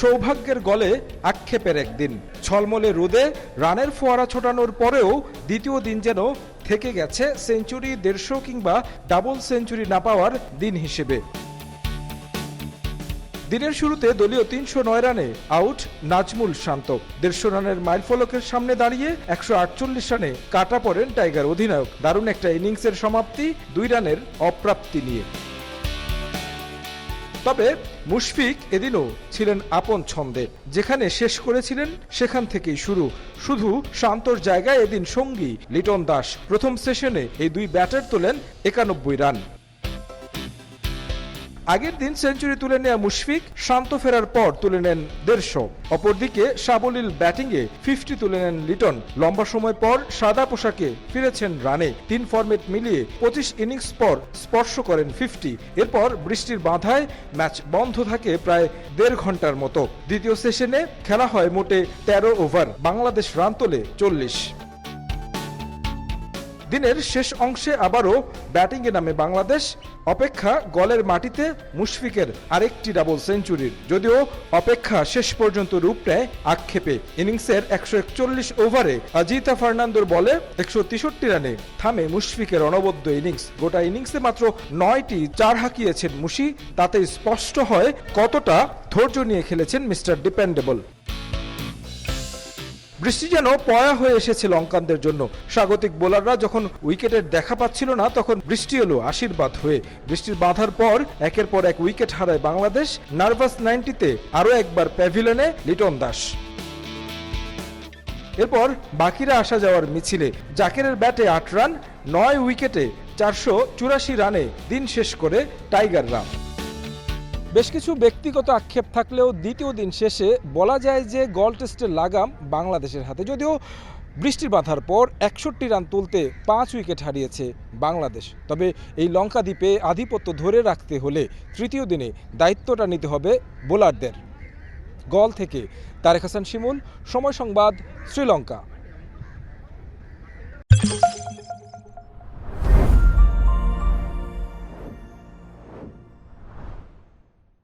সৌভাগ্যের গলে আক্ষেপের একদিন। ছলমলে রোদে রানের ফোয়ারা ছোটানোর পরেও দ্বিতীয় দিন যেন থেকে গেছে সেঞ্চুরি দেড়শো কিংবা ডাবল সেঞ্চুরি না পাওয়ার দিন হিসেবে। দিনের শুরুতে দলীয় তিনশো নয় রানে আউট নাজমুল শান্ত। দেড়শো রানের মাইলফলকের সামনে দাঁড়িয়ে একশো আটচল্লিশ রানে কাটা পড়েন টাইগার অধিনায়ক। দারুণ একটা ইনিংসের সমাপ্তি দুই রানের অপ্রাপ্তি নিয়ে। তবে মুশফিক এদিনও ছিলেন আপন ছন্দে। যেখানে শেষ করেছিলেন, সেখান থেকেই শুরু। শুধু শান্তর জায়গায় এদিন সঙ্গী লিটন দাস। প্রথম সেশনে এই দুই ব্যাটার তোলেন একানব্বই রান। আগের দিন সেঞ্চুরি তুলে নেয়া মুশফিক শান্ত ফেরার পর তুলে নেন দেড়শো। অপরদিকে সাবলীল ব্যাটিংয়ে ফিফটি তুলে নেন লিটন। লম্বা সময় পর সাদা পোশাকে ফিরেছেন রানে। তিন ফরম্যাট মিলিয়ে পঁচিশ ইনিংস পর স্পর্শ করেন ফিফটি। এরপর বৃষ্টির বাধায় ম্যাচ বন্ধ থাকে প্রায় দেড় ঘণ্টার মতো। দ্বিতীয় সেশনে খেলা হয় মোটে তেরো ওভার। বাংলাদেশ রান তোলে চল্লিশ। দিনের শেষ অংশে আবারও ব্যাটিংয়ে নামে বাংলাদেশ। অপেক্ষা গলের মাটিতে মুশফিকের আরেকটি ডাবল সেঞ্চুরির যদিও অপেক্ষা শেষ পর্যন্ত রূপ নেয় আক্ষেপে। ইনিংসের একশো একচল্লিশ ওভারে অজিতা ফার্নান্দোর বলে একশো তেষট্টি রানে থামে মুশফিকের অনবদ্য ইনিংস। গোটা ইনিংসে মাত্র নয়টি চার হাঁকিয়েছেন মুশি। তাতে স্পষ্ট হয় কতটা ধৈর্য নিয়ে খেলেছেন মিস্টার ডিপেন্ডেবল। বৃষ্টি যেন পয়া হয়ে এসেছে লঙ্কানদের জন্য। স্বাগতিক বোলাররা যখন উইকেটের দেখা পাচ্ছিল না, তখন বৃষ্টি এলো আশীর্বাদ হয়ে। বৃষ্টির বাঁধার পর একের পর এক উইকেট হারায় বাংলাদেশ। নার্ভাস নাইনটিতে আরও একবার প্যাভিলনে লিটন দাস। এরপর বাকিরা আসা যাওয়ার মিছিলে। জাকেরের ব্যাটে আট রান, নয় উইকেটে চারশো চুরাশি রানে দিন শেষ করে টাইগার টাইগাররা। বেশ কিছু ব্যক্তিগত আক্ষেপ থাকলেও দ্বিতীয় দিন শেষে বলা যায় যে গল টেস্টের লাগাম বাংলাদেশের হাতে। যদিও বৃষ্টির বাঁধার পর একষট্টি রান তুলতে পাঁচ উইকেট হারিয়েছে বাংলাদেশ। তবে এই লঙ্কা দ্বীপে আধিপত্য ধরে রাখতে হলে তৃতীয় দিনে দায়িত্বটা নিতে হবে বোলারদের। গল থেকে তারেক হাসান শিমুল, সময় সংবাদ, শ্রীলঙ্কা।